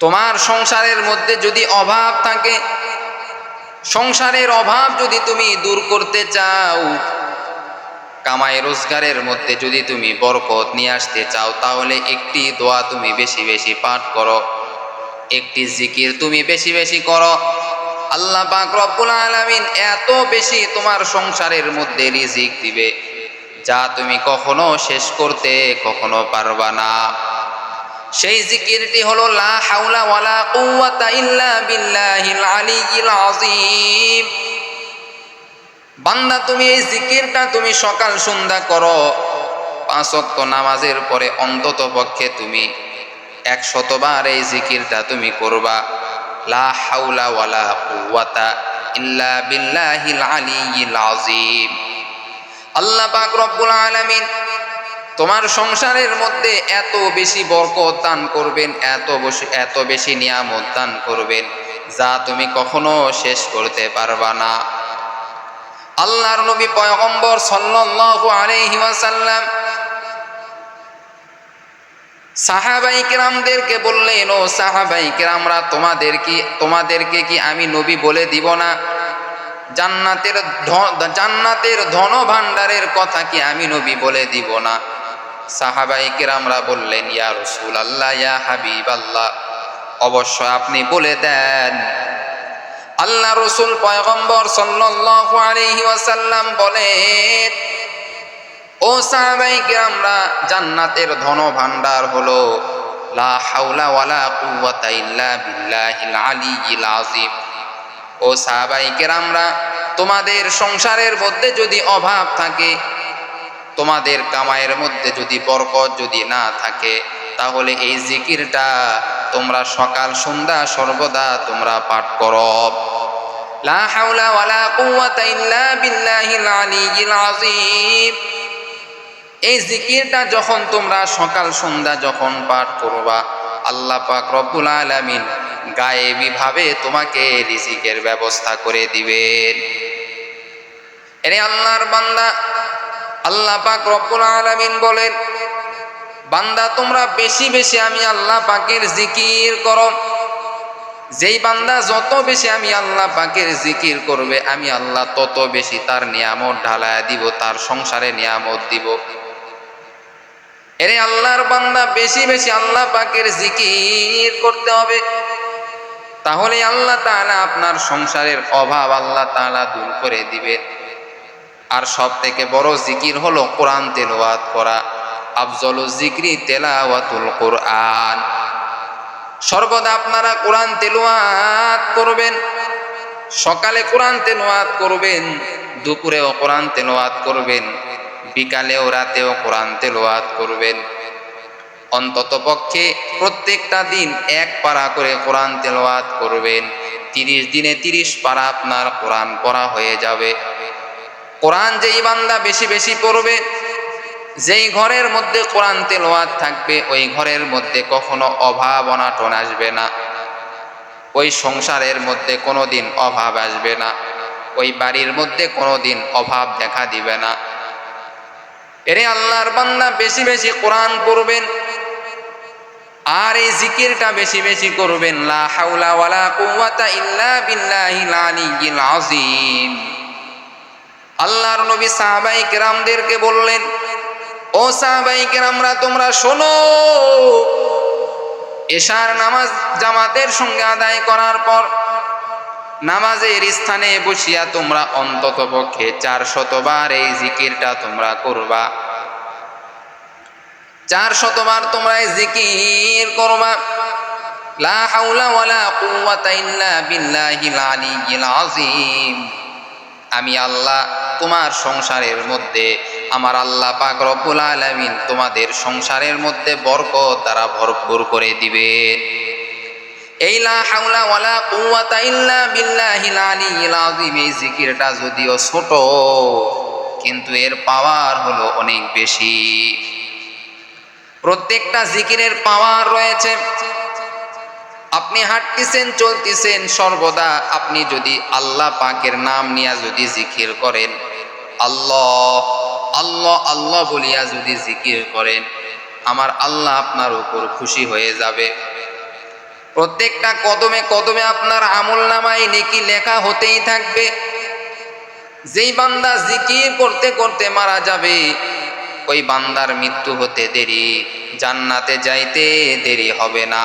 তোমার সংসারের মধ্যে যদি অভাব থাকে, সংসারের অভাব যদি তুমি দূর করতে চাও, কামাই রোজগারের মধ্যে যদি তুমি বরকত নিয়ে আসতে চাও, তাহলে একটি দোয়া তুমি বেশি বেশি পাঠ করো, একটি জিকির তুমি বেশি বেশি করো। আল্লাহ পাক রব্বুল আলামিন এত বেশি তোমার সংসারের মধ্যে রিজিক দিবে, যা তুমি কখনো শেষ করতে কখনো পারবা না। সেই জিকিরটি হলো, লা হাওলা ওয়ালা কুওয়াতা ইল্লা বিল্লাহিল আলিয়্যিল আযীম। বান্দা, তুমি এই জিকিরটা তুমি সকাল সন্ধ্যা করো, পাঁচ ওয়াক্ত নামাজের পরে অন্তত পক্ষে তুমি একশতবার এই জিকিরটা তুমি করবা। লা হাওলা ওয়ালা কুওয়াতা ইল্লা বিল্লাহিল আলিয়্যিল আযীম। আল্লাহ পাক রব্বুল আলামিন তোমার সংসারের মধ্যে এত বেশি বরকত দান করবেন, এত বেশি এত বেশি নিয়ামত দান করবেন, যা তুমি কখনো শেষ করতে পারবা না। আল্লাহর নবী পয়গম্বর সাল্লাল্লাহু আলাইহি ওয়াসাল্লাম সাহাবাই কেরামদেরকে বললেন, ও সাহাবাই কেরামরা, তোমাদের কি, তোমাদেরকে কি আমি নবী বলে দিব না? জান্নাতের জান্নাতের ধন ভাণ্ডারের কথা কি আমি নবী বলে দিব না? সাহাবাই কেরামরা বললেন, ইয়া রসুল আল্লাহ ইয়া হাবিব আল্লাহ অবশ্য আপনি বলে দেন, আল্লাহ রসুল পয়গম্বর সাল্লাল্লাহু আলাইহি বলেন, ও সাহাবাই কেরামরা, জান্নাতের ধন ভাণ্ডার হলো লা ও সাহাবাই কেরামরা, তোমাদের সংসারের মধ্যে যদি অভাব থাকে তোমাদের কামাইয়ের মধ্যে যদি বরকত যদি না থাকে, তাহলে এই জিকিরটা তোমরা সকাল, সন্ধ্যা, সর্বদা তোমরা পাঠ করো। লা হাওলা ওয়ালা কুওয়াতা ইল্লা বিল্লাহিল আলিয়্যিল আযীম। এই জিকিরটা যখন তোমরা সকাল, সন্ধ্যা যখন পাঠ করবা, আল্লাহ পাক রব্বুল আলামিন গায়েবী ভাবে তোমাকে রিজিকের ব্যবস্থা করে দিবেন। এরে আল্লাহর বান্দা আল্লাহ পাক রব্বুল আলামিন বলেন, বান্দা তোমরা বেশি বেশি আমি আল্লাহ পাকের জিকির করো। যেই বান্দা যত বেশি আমি আল্লাহ পাকের জিকির করবে, আমি আল্লাহ তত বেশি তার নিয়ামত ঢালায় দিব, তার সংসারে নিয়ামত দিব। এরে আল্লাহর বান্দা বেশি বেশি আল্লাহ পাকের জিকির করতে হবে। তাহলে আল্লাহ তাআলা আপনার সংসারের অভাব আল্লাহ তাআলা দূর করে দিবেন আর সব থেকে বড় জিকির হলো কোরআন তেলাওয়াত করা। আফজল জিক্রি তেলাওয়াতুল কোরআন। সর্বদা আপনারা কোরআন তেলাওয়াত করবেন, সকালে কোরআন তেলাওয়াত করবেন, দুপুরেও কোরআন তেলাওয়াত করবেন, বিকালেও রাতেও কোরআন তেলাওয়াত করবেন। অন্তত পক্ষে প্রত্যেকটা দিন এক পারা করে কোরআন তেলাওয়াত করবেন। তিরিশ দিনে তিরিশ পারা আপনার কোরআন পড়া হয়ে যাবে। কোরআন যেই বান্দা বেশি বেশি পড়বে, যেই ঘরের মধ্যে কোরআন তেলাওয়াত থাকবে, ওই ঘরের মধ্যে কখনো অভাব অনাটন আসবে না। ওই সংসারের মধ্যে কোনো দিন অভাব আসবে না। ওই বাড়ির মধ্যে কোনো দিন অভাব দেখা দিবে না। এরে আল্লাহর বান্দা বেশি বেশি কোরআন পড়বেন, আর এই জিকিরটা বেশি বেশি করবেন। লা হাওলা ওয়ালা কুওয়াতা ইল্লা বিল্লাহিল আলিয়্যিল আযীম। আল্লাহর নবী সাহাবাই কেরামদেরকে বললেন, ও সাহাবাই কেরামরা, তোমরা শোনো, এশার নামাজ জামাতের সঙ্গে আদায় করার পর নামাজের স্থানে বসিয়া তোমরা অন্তত পক্ষে চার শতবার এই জিকিরটা তোমরা করবা। চার শতবার তোমরা এই জিকির করবা। লা হাওলা ওয়ালা কুওয়াতা ইল্লা বিল্লাহিল আলিয়্যিল আযীম। আমি আল্লাহ তোমার সংসারের মধ্যে, আমার আল্লাহ পাক রব্বুল আলামিন তোমাদের সংসারের মধ্যে বরকত তারা ভরপুর করে দিবেন। এই লা হাওলা ওয়ালা কুওয়াতা ইল্লা বিল্লাহিল জিকিরটা যদিও ছোট, কিন্তু এর পাওয়ার হলো অনেক বেশি। প্রত্যেকটা জিকিরের পাওয়ার রয়েছে। আপনি হাঁটতেছেন, চলতেছেন, সর্বদা আপনি যদি আল্লাহ পাকের নাম নিয়ে যদি জিকির করেন, আল্লাহ আল্লাহ আল্লাহ বলিয়া যদি জিকির করেন, আমার আল্লাহ আপনার উপর খুশি হয়ে যাবে। প্রত্যেকটা কদমে কদমে আপনার আমল নামায় নেকি লেখা হতেই থাকবে। যেই বান্দা জিকির করতে করতে মারা যাবে, ওই বান্দার মৃত্যু হতে দেরি, জান্নাতে যাইতে দেরি হবে না।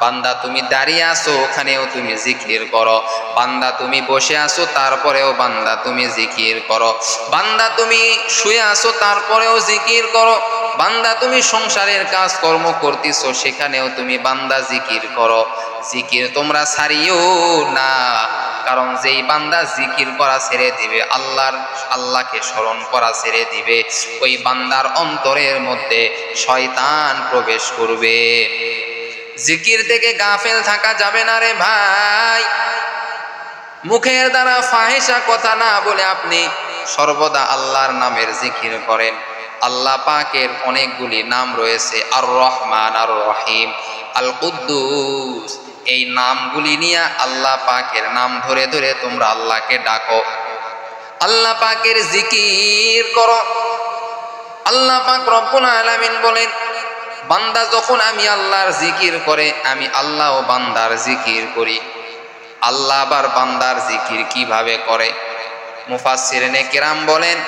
বান্দা, তুমি দাঁড়িয়ে আসো ওখানেও তুমি জিকির করো। বান্দা, তুমি বসে আসো তারপরেও বান্দা, তুমি জিকির করো। বান্দা, তুমি শুয়ে আসো তারপরেও জিকির করো। বান্দা, তুমি সংসারের কাজ কর্ম করতেছো, সেখানেও তুমি বান্দা জিকির করো। জিকির তোমরা ছাড়িও না, কারণ যেই বান্দা জিকির করা ছেড়ে দিবে, আল্লাহর, আল্লাহকে স্মরণ করা ছেড়ে দিবে। ওই বান্দার অন্তরের মধ্যে শয়তান প্রবেশ করবে। জিকির থেকে গাফেল থাকা যাবে না রে ভাই। মুখের দ্বারা ফাহেসা কথা না বলে আপনি সর্বদা আল্লাহর নামের জিকির করেন। আল্লাহ পাকের অনেকগুলি নাম রয়েছে আর রহমান আর রহিম আল কুদ্দুস এই নামগুলি নিয়ে আল্লাহ পাকের নাম ধরে ধরে তোমরা আল্লাহকে ডাকো। আল্লাহ পাকের জিকির করো। আল্লাহ পাক রব্বুল আলামিন বলেন বান্দা যখন আমি আল্লাহর জিকির করে, আমি আল্লাহ ও বান্দার জিকির করি। আল্লাহ আবার বান্দার জিকির কীভাবে করে? মুফাসসিরিনে কেরাম বলেন,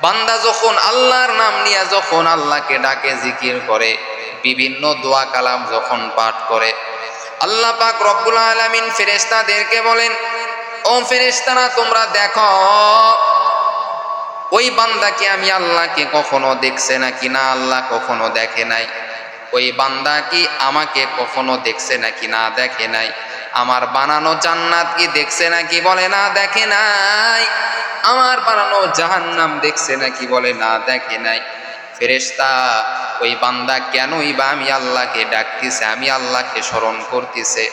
বান্দা যখন আল্লাহর নাম নিয়ে যখন আল্লাহকে ডাকে, জিকির করে, বিভিন্ন দোয়া কালাম যখন পাঠ করে, আল্লাহ পাক রব্বুল আলামিন ফেরেশতাদেরকে বলেন, ও ফেরেশতারা, তোমরা দেখো ওই বান্দাকে আমি আল্লাহকে কখনো দেখছে নাকি না, আল্লাহ কখনো দেখে নাই। ওই বান্দা কি আমাকে কখনো দেখছে নাকি না, দেখে নাই। আমার বানানো জান্নাত কি দেখছে নাকি বলে না, দেখে নাই। আমার বানানো জাহান্নাম দেখছে নাকি বলে না, দেখে নাই। ফেরেশতা, ওই বান্দা কেনই বা আমি আল্লাহকে ডাকতেছে, আমি আল্লাহকে স্মরণ করতেছে।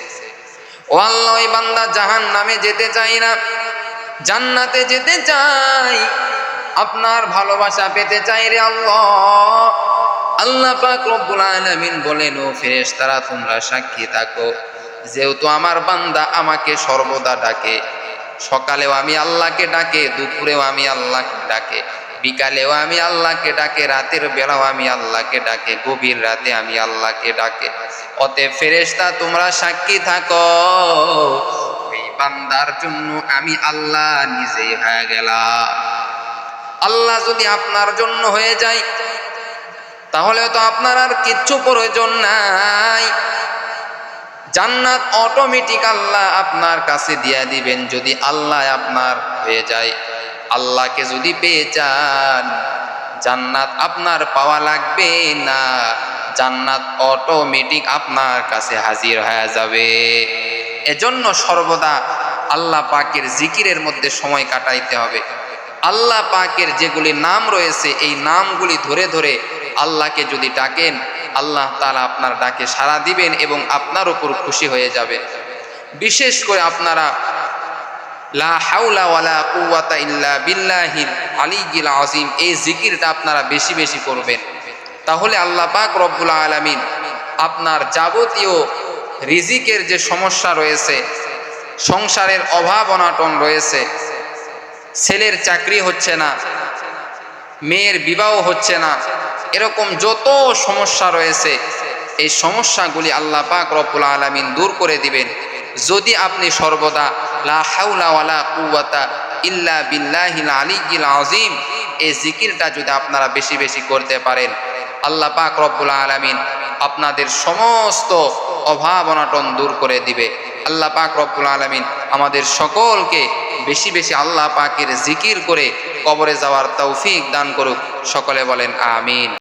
ও আল্লাহ, ওই বান্দা জাহান নামে যেতে চাই না, জান্নাতে যেতে চাই। আপনার ভালোবাসা পেতে চাই রে আল্লাহ। আল্লাহ বলেন, ও ফেরেশতারা, তোমরা সাক্ষী থাকো। যেহেতু আমার বান্দা আমাকে সর্বদা ডাকে। সকালেও আমি আল্লাহকে ডাকে, দুপুরেও আমি আল্লাহকে ডাকে, বিকালেও আমি আল্লাহকে ডাকে, রাতের বেলাও আমি আল্লাহকে ডাকে, গভীর রাতে আমি আল্লাহকে ডাকে। অতএব ফেরেশতা, তোমরা সাক্ষী থাকো। বান্দার জন্য আমি আল্লাহ নিজেই হয়ে গেলাম। আল্লাহ যদি আপনার জন্য হয়ে যায়, তাহলে তো আপনার আর কিচ্ছু প্রয়োজন নাই। জান্নাত অটোমেটিক আল্লাহ আপনার কাছে দিয়ে দিবেন, যদি আল্লাহ আপনার হয়ে যায়। আল্লাহকে যদি পেয়ে যান, জান্নাত আপনার পাওয়া লাগবে না। জান্নাত অটোমেটিক আপনার কাছে হাজির হয়ে যাবে। এজন্য সর্বদা আল্লাহ পাকের জিকিরের মধ্যে সময় কাটাইতে হবে। আল্লাহ পাকের যেগুলি নাম রয়েছে, এই নামগুলি ধরে ধরে আল্লাহকে যদি ডাকেন, আল্লাহ তালা আপনার ডাকে সাড়া দিবেন এবং আপনার উপর খুশি হয়ে যাবে। বিশেষ করে আপনারা লা আযীম, এই জিকিরটা আপনারা বেশি বেশি করবেন। তাহলে আল্লাহ পাক আপনার যাবতীয় রিজিকের যে সমস্যা রয়েছে, সংসারের অভাব অনাটন রয়েছে ছেলের চাকরি হচ্ছে না, মেয়ের বিবাহ হচ্ছে না, এরকম যত সমস্যা রয়েছে, এই সমস্যাগুলি আল্লাহ পাক রব্বুল আলামিন দূর করে দিবেন। যদি আপনি সর্বদা লা হাওলা ওয়ালা কুওয়াতা ইল্লা বিল্লাহিল আলিয়্যিল আযীম, এই জিকিরটা যদি আপনারা বেশি বেশি করতে পারেন, আল্লাহ পাক রব্বুল আলামিন আপনাদের সমস্ত অভাব অনাটন দূর করে দিবে। আল্লাহ পাক রব্বুল আলমিন আমাদের সকলকে বেশি বেশি আল্লাহ পাকের জিকির করে কবরে যাওয়ার তৌফিক দান করুক। সকলে বলেন, আমিন।